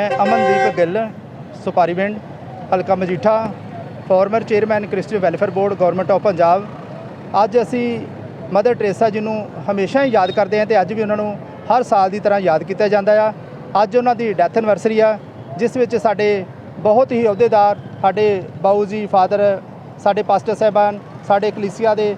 ਮੈਂ ਅਮਨਦੀਪ ਗਿੱਲ, ਸੁਪਾਰੀ ਪਿੰਡ, ਹਲਕਾ Majitha farmer chairman Christian welfare board government of Punjab ਅੱਜ ਅਸੀਂ ਮਦਰ ਟਰੇਸਾ ਜੀ ਨੂੰ ਹਮੇਸ਼ਾ ਹੀ ਯਾਦ ਕਰਦੇ ਹਾਂ ਤੇ ਅੱਜ ਵੀ ਉਹਨਾਂ ਨੂੰ ਹਰ ਸਾਲ ਦੀ ਤਰ੍ਹਾਂ ਯਾਦ ਕੀਤਾ ਜਾਂਦਾ ਆ। ਅੱਜ ਉਹਨਾਂ ਦੀ ਡੈਥ ਐਨਵਰਸਰੀ ਆ, ਜਿਸ ਵਿੱਚ ਸਾਡੇ ਬਹੁਤ ਹੀ ਅਹੁਦੇਦਾਰ, ਸਾਡੇ ਬਾਊ ਜੀ ਫਾਦਰ ਸਾਡੇ ਪਾਸਟਰ ਸਾਹਿਬਾਨ, ਸਾਡੇ ਕਲੀਸਿਆ ਦੇ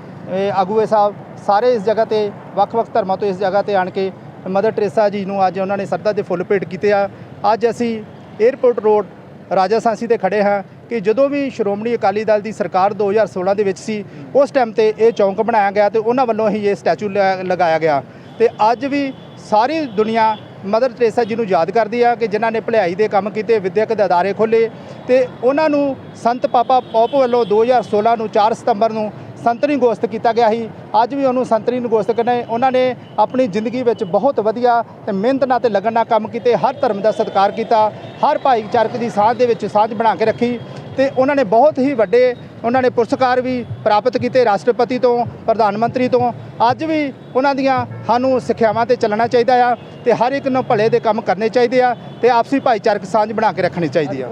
ਆਗੂਏ ਸਾਹਿਬ, ਸਾਰੇ ਇਸ ਜਗ੍ਹਾ ਤੇ ਵੱਖ-ਵੱਖ ਧਰਮਾਂ ਤੋਂ ਇਸ ਜਗ੍ਹਾ ਤੇ ਆਣ ਕੇ ਮਦਰ ਟਰੇਸਾ ਜੀ ਨੂੰ ਅੱਜ ਉਹਨਾਂ ਨੇ ਸਰਦਾ ਦੇ ਫੁੱਲ ਭੇਟ ਕੀਤੇ ਆ। ਅੱਜ ਅਸੀਂ 에ਅਰਪੋਰਟ ਰੋਡ ਰਾਜਾ ਸਾਂਸੀ ਤੇ ਖੜੇ ਹਾਂ ਕਿ ਜਦੋਂ ਵੀ ਸ਼੍ਰੋਮਣੀ ਅਕਾਲੀ ਦਲ ਦੀ ਸਰਕਾਰ 2016 ਦੇ ਵਿੱਚ ਸੀ, ਉਸ ਟਾਈਮ ਤੇ ਇਹ ਚੌਂਕ ਬਣਾਇਆ ਗਿਆ ਤੇ ਉਹਨਾਂ ਵੱਲੋਂ ਹੀ ਇਹ ਸਟੈਚੂ ਲ- ਲਗਾਇਆ ਗਿਆ। ਤੇ ਅੱਜ ਵੀ ਸਾਰੀ ਦੁਨੀਆ ਮਦਰ ਟਰੇਸਾ ਜੀ ਨੂੰ ਯਾਦ ਕਰਦੀ ਆ ਕਿ ਜਿਨ੍ਹਾਂ ਨੇ ਭਲਾਈ ਦੇ ਕੰਮ ਕੀਤੇ, ਵਿਦਿਅਕ ਦੇ ਅਦਾਰੇ ਖੋਲ੍ਹੇ ਤੇ ਉਹਨਾਂ ਨੂੰ ਸੰਤ ਪਾਪਾ ਪੌਪ ਵੱਲੋਂ 2016 ਨੂੰ 4 ਸਤੰਬਰ ਨੂੰ ਸੰਤਰੀ ਗੋਸ਼ਤ ਕੀਤਾ ਗਿਆ ਸੀ। ਅੱਜ ਵੀ ਉਹਨੂੰ ਸੰਤਰੀ ਨੂੰ ਗੋਸ਼ਤ ਕਰਨੇ ਉਹਨਾਂ ਨੇ ਆਪਣੀ ਜ਼ਿੰਦਗੀ ਵਿੱਚ ਬਹੁਤ ਵਧੀਆ ਤੇ ਮਿਹਨਤ ਨਾਲ ਤੇ ਲਗਨ ਨਾਲ ਕੰਮ ਕੀਤੇ, ਹਰ ਧਰਮ ਦਾ ਸਤਿਕਾਰ ਕੀਤਾ, ਹਰ ਭਾਈਚਾਰਕ ਦੀ ਸਾਂਝ ਦੇ ਵਿੱਚ ਸਾਂਝ ਬਣਾ ਕੇ ਰੱਖੀ ਤੇ ਉਹਨਾਂ ਨੇ ਬਹੁਤ ਹੀ ਵੱਡੇ ਉਹਨਾਂ ਨੇ ਪੁਰਸਕਾਰ ਵੀ ਪ੍ਰਾਪਤ ਕੀਤੇ ਰਾਸ਼ਟਰਪਤੀ ਤੋਂ, ਪ੍ਰਧਾਨ ਮੰਤਰੀ ਤੋਂ। ਅੱਜ ਵੀ ਉਹਨਾਂ ਦੀਆਂ ਸਾਨੂੰ ਸਿੱਖਿਆਵਾਂ ਤੇ ਚੱਲਣਾ ਚਾਹੀਦਾ ਆ ਤੇ ਹਰ ਇੱਕ ਨੂੰ ਭਲੇ ਦੇ ਕੰਮ ਕਰਨੇ ਚਾਹੀਦੇ ਆ ਤੇ ਆਪਸੀ ਭਾਈਚਾਰਕ ਸਾਂਝ ਬਣਾ ਕੇ ਰੱਖਣੀ ਚਾਹੀਦੀ ਆ।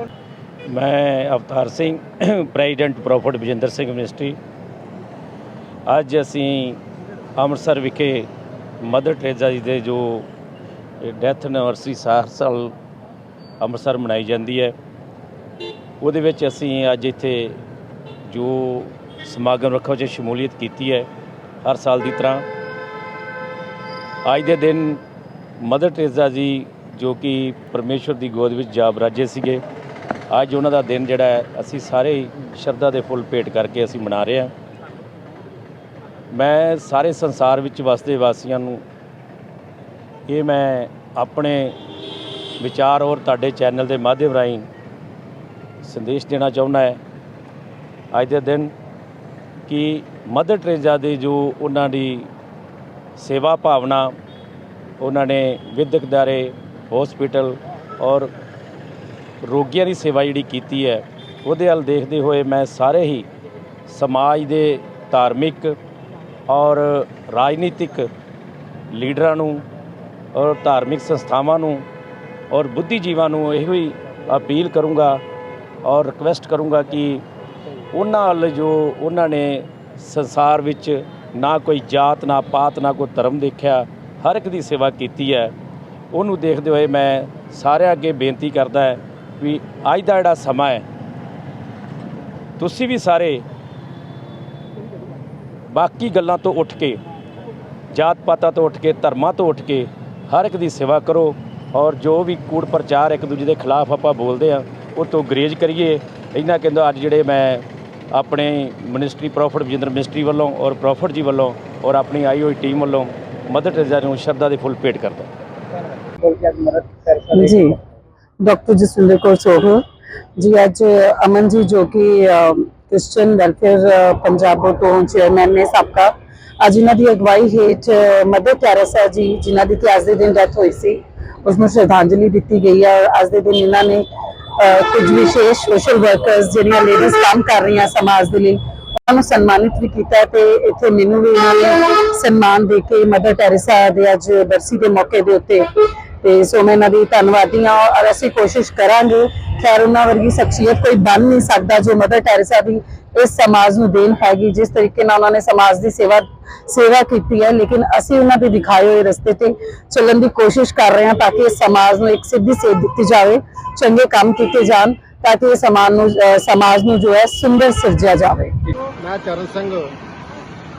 ਮੈਂ ਅਵਤਾਰ ਸਿੰਘ ਪ੍ਰੈਜ਼ੀਡੈਂਟ ਪ੍ਰੋਫਟ ਵਿਜੇਂਦਰ ਸਿੰਘ ਮਿਨਿਸਟਰੀ ਅੱਜ ਅਸੀਂ ਅੰਮ੍ਰਿਤਸਰ ਵਿਖੇ ਮਦਰ ਟਰੇਜ਼ਾ ਜੀ ਦੇ ਜੋ ਡੈਥ ਐਨਵਰਸਰੀ ਸਾਰ ਸਾਲ ਅੰਮ੍ਰਿਤਸਰ ਮਨਾਈ ਜਾਂਦੀ ਹੈ। ਉਹਦੇ ਵਿੱਚ ਅਸੀਂ ਅੱਜ ਇੱਥੇ ਜੋ ਸਮਾਗਮ ਰੱਖਿਆ ਵਿੱਚ ਸ਼ਮੂਲੀਅਤ ਕੀਤੀ ਹੈ ਹਰ ਸਾਲ ਦੀ ਤਰ੍ਹਾਂ। ਅੱਜ ਦੇ ਦਿਨ ਮਦਰ ਟਰੇਜ਼ਾ ਜੀ ਜੋ ਕਿ ਪਰਮੇਸ਼ਵਰ ਦੀ ਗੋਦ ਵਿੱਚ ਜਾ ਬਰਾਜੇ ਸੀਗੇ। ਅੱਜ ਉਹਨਾਂ ਦਾ ਦਿਨ ਜਿਹੜਾ ਹੈ, ਅਸੀਂ ਸਾਰੇ ਹੀ ਸ਼ਰਧਾ ਦੇ ਫੁੱਲ ਭੇਟ ਕਰਕੇ ਅਸੀਂ ਮਨਾ ਰਹੇ ਹਾਂ। ਮੈਂ ਸਾਰੇ ਸੰਸਾਰ ਵਿੱਚ ਵਸਦੇ ਵਾਸੀਆਂ ਨੂੰ ਇਹ ਮੈਂ ਆਪਣੇ ਵਿਚਾਰ ਔਰ ਤੁਹਾਡੇ ਚੈਨਲ ਦੇ ਮਾਧਿਅਮ ਰਾਹੀਂ ਸੰਦੇਸ਼ ਦੇਣਾ ਚਾਹੁੰਦਾ ਹੈ। ਅੱਜ ਦੇ ਦਿਨ ਕਿ ਮਦਰ ਟਰੇਜ਼ਾ ਦੇ ਜੋ ਉਹਨਾਂ ਦੀ ਸੇਵਾ ਭਾਵਨਾ, ਉਹਨਾਂ ਨੇ ਵਿਦਿਅਕ ਦਾਰੇ ਹਸਪੀਟਲ ਔਰ ਰੋਗੀਆਂ ਦੀ ਸੇਵਾ ਜਿਹੜੀ ਕੀਤੀ ਹੈ, ਉਹਦੇ ਵੱਲ ਦੇਖਦੇ ਹੋਏ ਮੈਂ ਸਾਰੇ ਹੀ ਸਮਾਜ ਦੇ ਧਾਰਮਿਕ ਔਰ ਰਾਜਨੀਤਿਕ ਲੀਡਰਾਂ ਨੂੰ ਔਰ ਧਾਰਮਿਕ ਸੰਸਥਾਵਾਂ ਨੂੰ ਔਰ ਬੁੱਧੀਜੀਵਾਂ ਨੂੰ ਇਹੋ ਹੀ ਅਪੀਲ ਕਰੂੰਗਾ ਔਰ ਰਿਕਵੈਸਟ ਕਰੂੰਗਾ ਕਿ ਉਹਨਾਂ ਵੱਲ ਜੋ ਉਹਨਾਂ ਨੇ ਸੰਸਾਰ ਵਿੱਚ ਨਾ ਕੋਈ ਜਾਤ, ਨਾ ਪਾਤ, ਨਾ ਕੋਈ ਧਰਮ ਦੇਖਿਆ, ਹਰ ਇੱਕ ਦੀ ਸੇਵਾ ਕੀਤੀ ਹੈ, ਉਹਨੂੰ ਦੇਖਦੇ ਹੋਏ ਮੈਂ ਸਾਰਿਆਂ ਅੱਗੇ ਬੇਨਤੀ ਕਰਦਾ ਹੈ ਵੀ ਅੱਜ ਦਾ ਜਿਹੜਾ ਸਮਾਂ ਹੈ, ਤੁਸੀਂ ਵੀ ਸਾਰੇ ਬਾਕੀ ਗੱਲਾਂ ਤੋਂ ਉੱਠ ਕੇ ਜਾਤ ਪਾਤਾਂ ਤੋਂ ਉੱਠ ਕੇ, ਧਰਮਾਂ ਤੋਂ ਉੱਠ ਕੇ ਹਰ ਇੱਕ ਦੀ ਸੇਵਾ ਕਰੋ ਔਰ ਜੋ ਵੀ ਕੂੜ ਪ੍ਰਚਾਰ ਇੱਕ ਦੂਜੇ ਦੇ ਖਿਲਾਫ ਆਪਾਂ ਬੋਲਦੇ ਆ ਉਹ ਤੋਂ ਗਰੇਜ ਕਰੀਏ। ਇਹਨਾਂ ਕਹਿੰਦਾ ਅੱਜ ਜਿਹੜੇ ਮੈਂ ਆਪਣੇ ਮਿਨਿਸਟਰੀ ਪ੍ਰੋਫਟ ਵਿਜੇਂਦਰ ਮਿਨਿਸਟਰੀ ਵੱਲੋਂ ਔਰ ਪ੍ਰੋਫਿਟ ਜੀ ਵੱਲੋਂ ਔਰ ਆਪਣੀ ਆਈ ਹੋਈ ਟੀਮ ਵੱਲੋਂ ਮਦਰ ਟਰੇਜ਼ਾ ਨੂੰ ਸ਼ਰਧਾ ਦੇ ਫੁੱਲ ਭੇਟ ਕਰਦਾ। ਜੀ। ਡਾਕਟਰ ਜਸਵਿੰਦਰ ਕੌਰ ਸੋਹਲ ਜੀ, ਅੱਜ ਅਮਨ ਜੀ ਜੋ ਕਿ ਕ੍ਰਿਸਚੀਅਨ ਵੈਲਫੇਅਰ ਪੰਜਾਬ ਤੋਂ ਚੇਅਰਮੈਨ ਨੇ ਸਾਬਕਾ। ਅੱਜ ਇਹਨਾਂ ਦੀ ਅਗਵਾਈ ਹੇਠ uh, ਮਦਰ ਟੈਰੇਸਾ ਜੀ, ਜਿਨ੍ਹਾਂ ਦੀ ਅੱਜ ਦੇ ਦਿਨ ਡੈਥ ਹੋਈ ਸੀ। ਉਸ ਨੂੰ ਸ਼ਰਧਾਂਜਲੀ ਦਿੱਤੀ ਗਈ ਹੈ ਔਰ ਅੱਜ ਦੇ ਦਿਨ ਇਹਨਾਂ ਨੇ ਕੁਝ ਵਿਸ਼ੇਸ਼ ਸੋਸ਼ਲ ਵਰਕਰਸ ਜਿਹੜੀਆਂ ਲੇਡੀਜ਼ ਕੰਮ ਕਰ ਰਹੀਆਂ ਸਮਾਜ ਦੇ ਲਈ, ਉਹਨਾਂ ਨੂੰ ਸਨਮਾਨਿਤ ਵੀ ਕੀਤਾ ਤੇ ਇੱਥੇ ਮੈਨੂੰ ਵੀ ਇਹਨਾਂ ਨੇ ਸਨਮਾਨ ਦੇ ਕੇ ਮਦਰ ਟੈਰੇਸਾ ਦੇ ਅੱਜ ਬਰਸੀ ਦੇ ਮੌਕੇ ਦੇ ਉੱਤੇ ਤੇ ਸੋ ਮੈਂ ਇਹਨਾਂ ਦੀ ਧੰਨਵਾਦੀ ਹਾਂ ਔਰ ਅਸੀਂ ਕੋਸ਼ਿਸ਼ ਕਰਾਂਗੇ, ਖੈਰ ਉਹਨਾਂ ਵਰਗੀ ਸ਼ਖਸੀਅਤ ਕੋਈ ਬਣ ਨਹੀਂ ਸਕਦਾ ਜੋ ਮਦਰ ਟੈਰੇਸਾ ਦੀ ਇਸ ਸਮਾਜ ਨੂੰ ਦੇਣ ਹੈਗੀ, ਜਿਸ ਤਰੀਕੇ ਨਾਲ ਉਹਨਾਂ ਨੇ ਸਮਾਜ ਦੀ ਸੇਵਾ ਸੇਵਾ ਕੀਤੀ ਹੈ, ਲੇਕਿਨ ਅਸੀਂ ਉਹਨਾਂ ਦੇ ਦਿਖਾਏ ਹੋਏ ਰਸਤੇ ਤੇ ਚੱਲਣ ਦੀ ਕੋਸ਼ਿਸ਼ ਕਰ ਰਹੇ ਹਾਂ ਤਾਂ ਕਿ ਇਸ ਸਮਾਜ ਨੂੰ ਇੱਕ ਸਿੱਧੀ ਸੇਧ ਦਿੱਤੀ ਜਾਵੇ, ਚੰਗੇ ਕੰਮ ਕੀਤੇ ਜਾਣ ਤਾਂ ਕਿ ਇਹ ਸਮਾਜ ਨੂੰ ਸਮਾਜ ਨੂੰ ਜੋ ਹੈ ਸੁੰਦਰ ਸਿਰਜਿਆ ਜਾਵੇ। ਮੈਂ ਚਰਨ ਸਿੰਘ,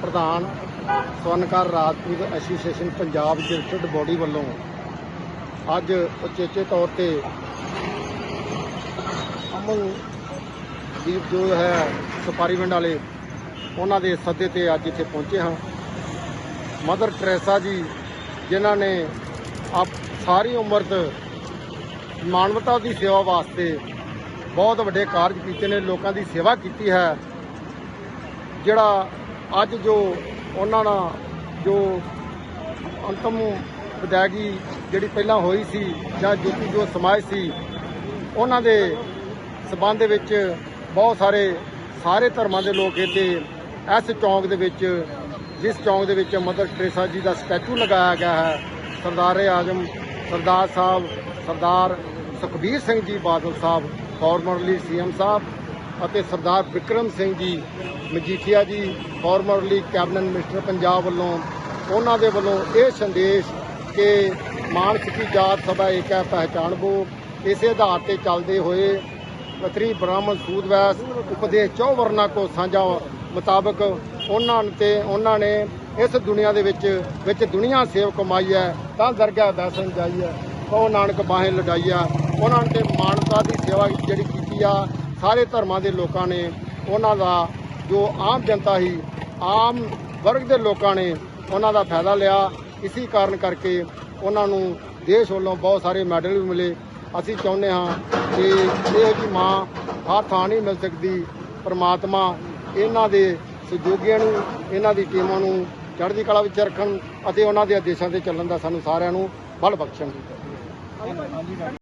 ਪ੍ਰਧਾਨ Swarnkar Rajput association Punjab district body ਵੱਲੋਂ ਅੱਜ ਉਚੇਚੇ ਤੌਰ ਤੇ ਅਮਨ ਦੀਪ ਜੋ ਹੈ ਸੁਪਾਰੀਵਿੰਡ ਵਾਲੇ, ਉਹਨਾਂ ਦੇ ਸੱਦੇ ਤੇ ਅੱਜ ਇੱਥੇ ਪਹੁੰਚੇ ਹਾਂ। ਮਦਰ ਟਰੇਸਾ ਜੀ, ਜਿਨ੍ਹਾਂ ਨੇ ਆਪ ਸਾਰੀ ਉਮਰ ਤੋਂ ਮਾਨਵਤਾ ਦੀ ਸੇਵਾ ਵਾਸਤੇ ਬਹੁਤ ਵੱਡੇ ਕਾਰਜ ਕੀਤੇ ਨੇ, ਲੋਕਾਂ ਦੀ ਸੇਵਾ ਕੀਤੀ ਹੈ। ਜਿਹੜਾ ਅੱਜ ਜੋ ਉਹਨਾਂ ਨਾਲ ਜੋ ਅੰਤਮ ਵਿਦਾਇਗੀ ਜਿਹੜੀ ਪਹਿਲਾਂ ਹੋਈ ਸੀ ਜਾਂ ਜੋਤੀ ਜੋ ਸਮਾਜ ਸੀ, ਉਹਨਾਂ ਦੇ ਸਬੰਧ ਦੇ ਵਿੱਚ ਬਹੁਤ ਸਾਰੇ ਸਾਰੇ ਧਰਮਾਂ ਦੇ ਲੋਕ ਇੱਥੇ ਇਸ ਚੌਂਕ ਦੇ ਵਿੱਚ, ਜਿਸ ਚੌਂਕ ਦੇ ਵਿੱਚ ਮਦਰ ਟਰੇਸਾ ਜੀ ਦਾ ਸਟੈਚੂ ਲਗਾਇਆ ਗਿਆ ਹੈ। ਸਰਦਾਰ ਆਜਮ, ਸਰਦਾਰ ਸਾਹਿਬ, ਸਰਦਾਰ ਸੁਖਬੀਰ ਸਿੰਘ ਜੀ ਬਾਦਲ ਸਾਹਿਬ ਫਾਰਮਰਲੀ ਸੀਐਮ ਸਾਹਿਬ ਅਤੇ ਸਰਦਾਰ ਵਿਕਰਮ ਸਿੰਘ ਜੀ, ਮਜੀਠੀਆ ਜੀ ਫਾਰਮਰਲੀ ਕੈਬਨਿਟ ਮਿਨਿਸਟਰ ਪੰਜਾਬ ਵੱਲੋਂ, ਉਹਨਾਂ ਦੇ ਵੱਲੋਂ ਇਹ ਸੰਦੇਸ਼ ਕਿ ਮਾਨਸਿਕੀ ਜਾਤ ਸਭਾ ਏਕ ਹੈ ਪਹਿਚਾਣਬੋ ਇਸੇ ਆਧਾਰ ਤੇ ਚੱਲਦੇ ਹੋਏ ਪਤਰੀ ਬ੍ਰਾਹਮਣ ਸੂਦ ਵੈਸ ਉਪਦੇਸ਼ ਚੌ ਵਰਨਾ ਕੋ ਸਾਂਝਾ ਮੁਤਾਬਕ ਉਹਨਾਂ ਤੇ ਉਹਨਾਂ ਨੇ ਇਸ ਦੁਨੀਆ ਦੇ ਵਿੱਚ ਵਿੱਚ ਦੁਨੀਆ ਸੇਵ ਕਮਾਈ ਹੈ, ਤਾਂ ਦਰਗਾਹ ਦਰਸ਼ਨ ਜਾਈ ਹੈ ਕਹੋ ਨਾਨਕ ਬਾਹੇ ਲਗਾਈ ਆ। ਉਹਨਾਂ ਨੇ ਤੇ ਮਾਨਵਤਾ ਦੀ ਸੇਵਾ ਜਿਹੜੀ ਕੀਤੀ ਆ, ਸਾਰੇ ਧਰਮਾਂ ਦੇ ਲੋਕਾਂ ਨੇ, ਉਹਨਾਂ ਦਾ ਜੋ ਆਮ ਜਨਤਾ ਸੀ ਆਮ ਵਰਗ ਦੇ ਲੋਕਾਂ ਨੇ ਉਹਨਾਂ ਦਾ ਫਾਇਦਾ ਲਿਆ। ਇਸੇ ਕਾਰਨ ਕਰਕੇ ਉਹਨਾਂ ਨੂੰ ਦੇਸ਼ ਵੱਲੋਂ ਬਹੁਤ ਸਾਰੇ ਮੈਡਲ ਵੀ ਮਿਲੇ। ਅਸੀਂ ਚਾਹੁੰਦੇ ਹਾਂ ਕਿ ਇਹ ਜੀ ਮਾਂ ਹਰ ਥਾਂ ਨਹੀਂ ਮਿਲ ਸਕਦੀ, ਪਰਮਾਤਮਾ ਇਹਨਾਂ ਦੇ ਸਹਿਯੋਗੀਆਂ ਨੂੰ, ਇਹਨਾਂ ਦੀ ਟੀਮਾਂ ਨੂੰ ਚੜ੍ਹਦੀ ਕਲਾ ਵਿੱਚ ਰੱਖਣ ਅਤੇ ਉਹਨਾਂ ਦੇ ਆਦੇਸ਼ਾਂ ਤੇ ਚੱਲਣ ਦਾ ਸਾਨੂੰ ਸਾਰਿਆਂ ਨੂੰ ਬਲ ਬਖਸ਼ਣ।